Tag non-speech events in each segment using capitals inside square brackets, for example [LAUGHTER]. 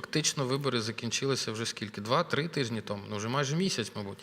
фактично вибори закінчилися вже скільки? Два-три тижні тому, ну вже майже місяць, мабуть.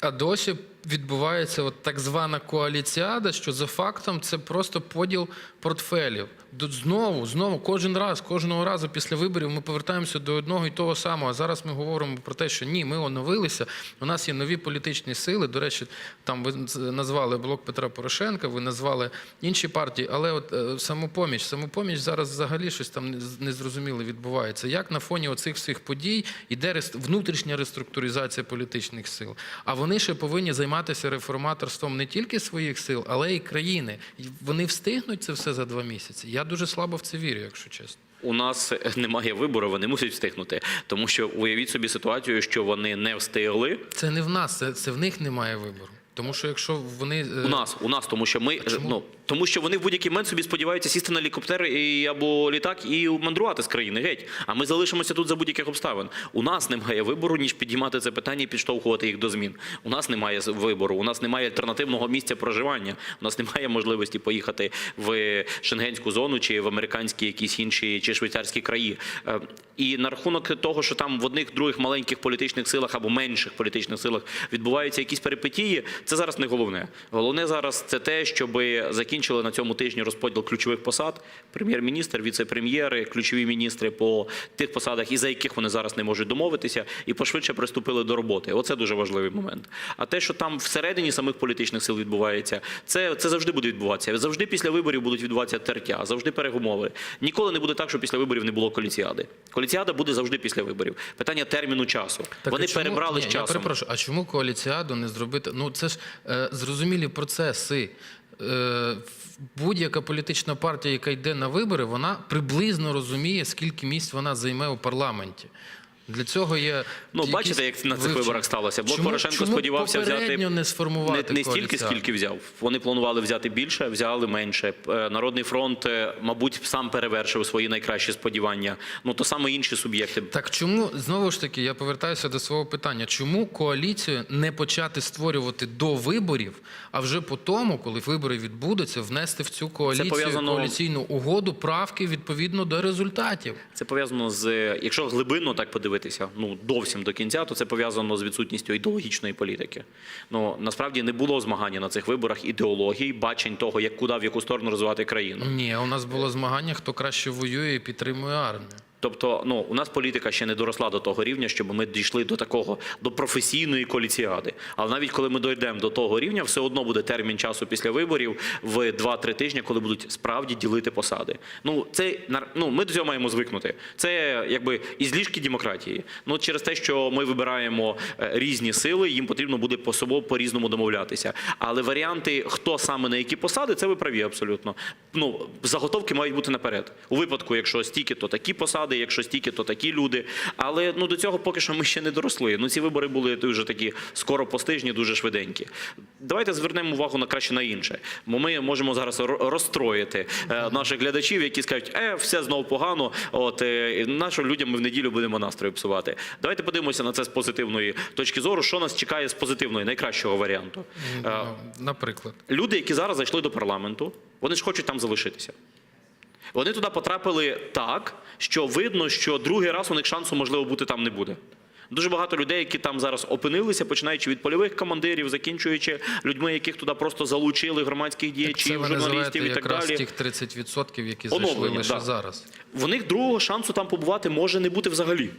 А досі відбувається от так звана коаліціада, що за фактом це просто поділ портфелів. Знову, знову, кожен раз, кожного разу після виборів ми повертаємося до одного і того самого. Зараз ми говоримо про те, що ні, ми оновилися. У нас є нові політичні сили. До речі, там ви назвали блок Петра Порошенка, ви назвали інші партії, але от е, самопоміч, самопоміч зараз взагалі щось там незрозуміле відбувається. Як на фоні оцих всіх подій іде внутрішня реструктуризація політичних сил? А вони ще повинні займатися реформаторством не тільки своїх сил, але й країни. Вони встигнуть це все за два місяці. Я дуже слабо в це вірю, якщо чесно. У нас немає вибору, вони мусять встигнути. Тому що уявіть собі ситуацію, що вони не встигли. Це не в нас, це, це в них немає вибору. Тому що якщо вони е, У нас, у нас, тому що ми чому? ну тому, що вони в будь-який момент собі сподіваються сісти на лікоптер і або літак і мандрувати з країни геть. А ми залишимося тут за будь-яких обставин. У нас немає вибору, ніж підіймати це питання і підштовхувати їх до змін. У нас немає вибору, у нас немає альтернативного місця проживання. У нас немає можливості поїхати в шенгенську зону чи в американські якісь інші чи швейцарські краї. Е, І на рахунок того, що там в одних других маленьких політичних силах або менших політичних силах відбуваються якісь перипетії, це зараз не головне. Головне зараз це те, щоб закінчили на цьому тижні розподіл ключових посад: прем'єр-міністр, віце-прем'єри, ключові міністри по тих посадах, і за яких вони зараз не можуть домовитися, і пошвидше приступили до роботи. Оце дуже важливий момент. А те, що там всередині самих політичних сил відбувається, це, це завжди буде відбуватися. Завжди після виборів будуть відбуватися тертя, завжди перемови. Ніколи не буде так, що після виборів не було коліціади. Коліціада буде завжди після виборів. Питання терміну часу. Так, вони чому- перебрали з Я перепрошую, а чому коаліціаду не зробити? Ну це ж е, зрозумілі процеси. Е, будь-яка політична партія, яка йде на вибори, вона приблизно розуміє, скільки місць вона займе у парламенті. Для цього є Ну, бачите, як на цих вивчення. виборах сталося. Блок чому, Порошенко чому сподівався взяти не не, сформувати не стільки, скільки взяв. Вони планували взяти більше, взяли менше. Е, Народний фронт, е, мабуть, сам перевершив свої найкращі сподівання. Ну то саме інші суб'єкти. Так чому знову ж таки я повертаюся до свого питання? Чому коаліцію не почати створювати до виборів, а вже по тому, коли вибори відбудуться, внести в цю коаліцію пов'язано- коаліційну угоду правки відповідно до результатів? Це пов'язано з якщо глибинно так подивитися, ну зовсім до кінця, то це пов'язано з відсутністю ідеологічної політики. Ну насправді не було змагання на цих виборах ідеологій, бачень того, як куди в яку сторону розвивати країну. Ні, у нас було змагання, хто краще воює і підтримує армію. Тобто, ну у нас політика ще не доросла до того рівня, щоб ми дійшли до такого до професійної коаліціади. Але навіть коли ми дійдемо до того рівня, все одно буде термін часу після виборів в 2-3 тижні, коли будуть справді ділити посади. Ну це ну, ми до цього маємо звикнути. Це якби із ліжки демократії. Ну через те, що ми вибираємо е, різні сили, їм потрібно буде по собою по різному домовлятися. Але варіанти, хто саме на які посади, це ви праві абсолютно. Ну заготовки мають бути наперед. У випадку, якщо стільки, то такі посади, якщо стільки, то такі люди. Але ну до цього поки що ми ще не доросли. Ну ці вибори були дуже такі скоро постижні, дуже швиденькі. Давайте звернемо увагу на краще на інше. Бо ми можемо зараз розстроїти е, наших глядачів, які скажуть, е, все знову погано. От е, нащо людям ми в неділю будемо настрої псувати. Давайте подивимося на це з позитивної точки зору, що нас чекає з позитивної, найкращого варіанту. Е, Ну, Наприклад. люди, які зараз зайшли до парламенту, вони ж хочуть там залишитися. Вони туди потрапили так, що видно, що другий раз у них шансу, можливо, бути там не буде. Дуже багато людей, які там зараз опинилися, починаючи від польових командирів, закінчуючи людьми, яких туди просто залучили, громадських діячів, ви називаєте журналістів і так якраз далі. тих 30%, які зайшли Оновлення, лише да. зараз. В них другого шансу там побувати може не бути взагалі.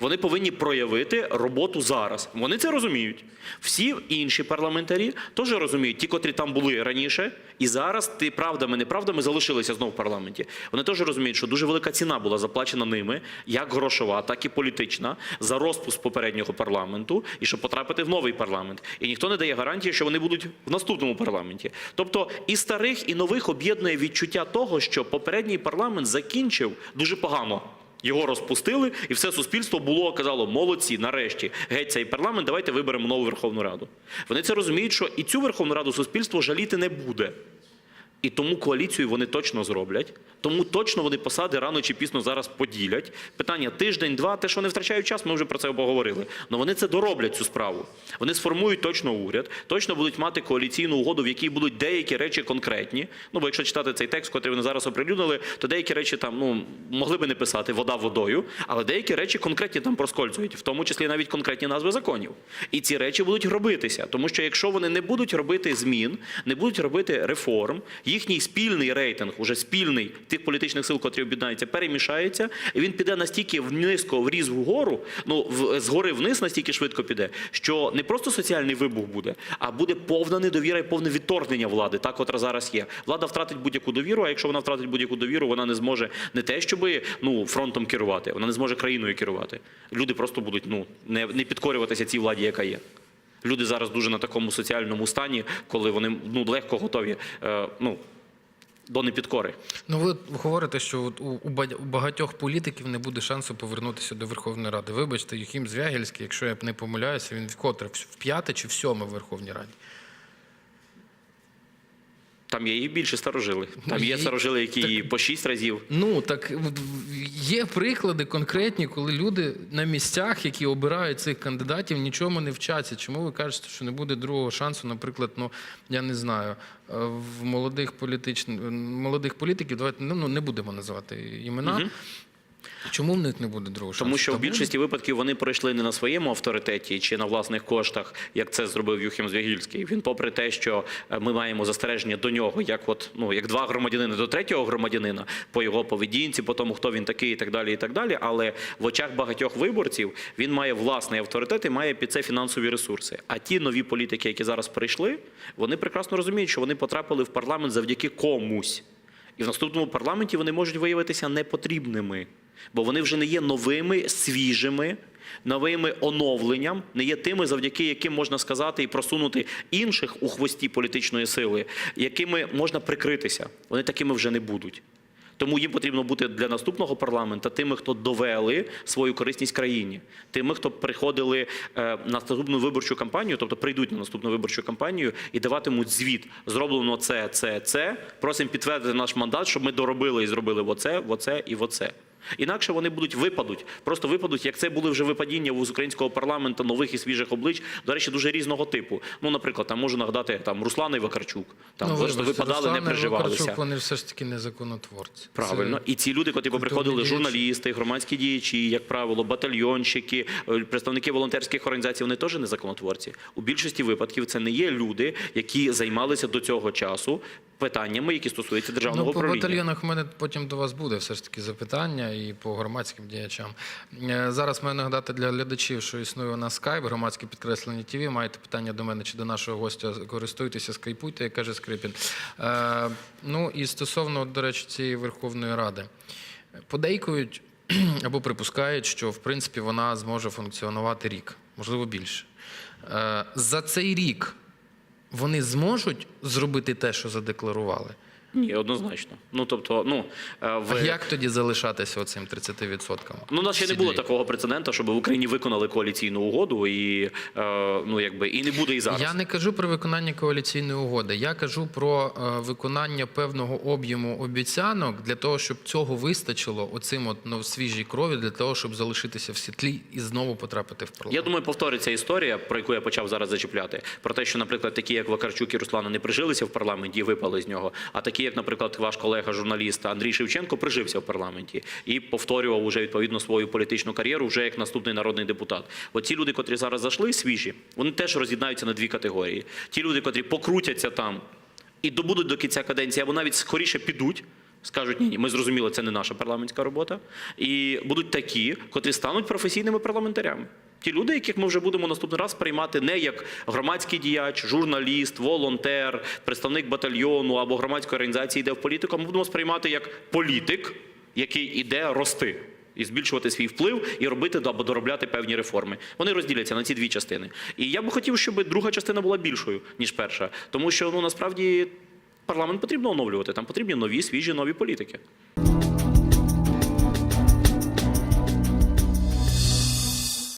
Вони повинні проявити роботу зараз. Вони це розуміють. Всі інші парламентарі теж розуміють, ті, котрі там були раніше, і зараз ти правдами, неправдами залишилися знову в парламенті. Вони теж розуміють, що дуже велика ціна була заплачена ними, як грошова, так і політична, за розпуск попереднього парламенту, і щоб потрапити в новий парламент. І ніхто не дає гарантії, що вони будуть в наступному парламенті. Тобто і старих, і нових об'єднує відчуття того, що попередній парламент закінчив дуже погано. Його розпустили, і все суспільство було казало: молодці, нарешті, геть цей парламент, давайте виберемо нову Верховну Раду. Вони це розуміють, що і цю Верховну Раду суспільство жаліти не буде. І тому коаліцію вони точно зроблять. Тому точно вони посади рано чи пізно зараз поділять. Питання тиждень-два, те, що вони втрачають час, ми вже про це поговорили. Але вони це дороблять цю справу. Вони сформують точно уряд, точно будуть мати коаліційну угоду, в якій будуть деякі речі конкретні. Ну бо якщо читати цей текст, який вони зараз оприлюднили, то деякі речі там ну могли би не писати вода водою, але деякі речі конкретні там проскользують, в тому числі навіть конкретні назви законів. І ці речі будуть робитися, тому що якщо вони не будуть робити змін, не будуть робити реформ, їхній спільний рейтинг, уже спільний тих політичних сил, котрі об'єднаються, перемішається, і він піде настільки низько вріз вгору, ну в згори вниз настільки швидко піде, що не просто соціальний вибух буде, а буде повна недовіра і повне відторгнення влади, та котра зараз є. Влада втратить будь-яку довіру. А якщо вона втратить будь-яку довіру, вона не зможе не те, щоб ну фронтом керувати, вона не зможе країною керувати. Люди просто будуть ну не, не підкорюватися цій владі, яка є. Люди зараз дуже на такому соціальному стані, коли вони ну легко готові е, ну, до непідкори. Ну, ви говорите, що от у, багатьох політиків не буде шансу повернутися до Верховної Ради. Вибачте, Юхім Звягельський, якщо я не помиляюся, він вкотре в п'яте чи в сьоме Верховній Раді. Там є і більше старожили. Там є старожили, які і по шість разів. Ну так є приклади конкретні, коли люди на місцях, які обирають цих кандидатів, нічому не вчаться. Чому ви кажете, що не буде другого шансу? Наприклад, ну я не знаю, е, в молодих політичних молодих політиків, давайте ну, ну, не будемо називати імена. Чому в них не буде другого шансу? Тому що в Та буде. більшості випадків вони пройшли не на своєму авторитеті чи на власних коштах, як це зробив Юхім Звягільський. Він, попри те, що е, ми маємо застереження до нього, як от ну як два громадянини до третього громадянина, по його поведінці, по тому, хто він такий, і так далі, і так далі. Але в очах багатьох виборців він має власний авторитет і має під це фінансові ресурси. А ті нові політики, які зараз прийшли, вони прекрасно розуміють, що вони потрапили в парламент завдяки комусь. І в наступному парламенті вони можуть виявитися непотрібними, бо вони вже не є новими, свіжими, новими оновленням, не є тими, завдяки яким можна сказати і просунути інших у хвості політичної сили, якими можна прикритися. Вони такими вже не будуть. Тому їм потрібно бути для наступного парламенту тими, хто довели свою корисність країні, тими, хто приходили е, на наступну виборчу кампанію, тобто прийдуть на наступну виборчу кампанію і даватимуть звіт. Зроблено це, це, це. Просимо підтвердити наш мандат, щоб ми доробили і зробили оце, оце і оце. Інакше вони будуть випадуть, просто випадуть, як це були вже випадіння з українського парламенту нових і свіжих облич, до речі, дуже різного типу. Ну, наприклад, там можу нагадати там Руслана і Вакарчук. Там Ну, вибачте, випадали, Руслан не приживалися. Вакарчук, Вони все ж таки не законотворці. Правильно, Це- і ці люди, котрі культурні приходили, діячі. журналісти, громадські діячі, як правило, батальйонщики, е, представники волонтерських організацій, вони теж не законотворці. У більшості випадків це не є люди, які займалися до цього часу питаннями, які стосуються державного Ну, по управління. батальйонах в мене потім до вас буде все ж таки запитання і по громадським діячам. Е, Зараз маю нагадати для глядачів, що існує у нас скайп, громадське підкреслення ТВ. Маєте питання до мене чи до нашого гостя, користуйтеся, скайпуйте, як каже Скрипін. Е, ну і стосовно, до речі, цієї Верховної Ради. Подейкують [CLEARS THROAT] або припускають, що в принципі вона зможе функціонувати рік, можливо більше. Е, За цей рік вони зможуть зробити те, що задекларували. Ні, однозначно. Ну тобто, ну е, в А як тоді залишатися оцим 30%? Ну, у нас ще не було такого прецеденту, щоб в Україні виконали коаліційну угоду, і е, ну якби і не буде і зараз. Я не кажу про виконання коаліційної угоди. Я кажу про е, виконання певного об'єму обіцянок для того, щоб цього вистачило оцим от ну, свіжій крові, для того, щоб залишитися в світлі і знову потрапити в парламент. Я думаю, повториться історія, про яку я почав зараз зачіпляти. Про те, що, наприклад, такі, як Вакарчук і Руслана, не прижилися в парламенті і випали з нього. А такі, як, наприклад, ваш колега, журналіст Андрій Шевченко, прижився в парламенті і повторював уже відповідно свою політичну кар'єру вже як наступний народний депутат. От ті люди, котрі зараз зайшли, свіжі, вони теж роз'єднаються на дві категорії. Ті люди, котрі покрутяться там і добудуть до кінця каденції, або навіть скоріше підуть. Скажуть, ні, ні, ми зрозуміли, це не наша парламентська робота. І будуть такі, котрі стануть професійними парламентарями. Ті люди, яких ми вже будемо наступний раз приймати не як громадський діяч, журналіст, волонтер, представник батальйону або громадської організації йде в політику, а ми будемо сприймати як політик, який іде рости. І збільшувати свій вплив і робити або доробляти певні реформи. Вони розділяться на ці дві частини. І я би хотів, щоб друга частина була більшою, ніж перша. Тому що ну насправді парламент потрібно оновлювати. Там потрібні нові, свіжі, нові політики.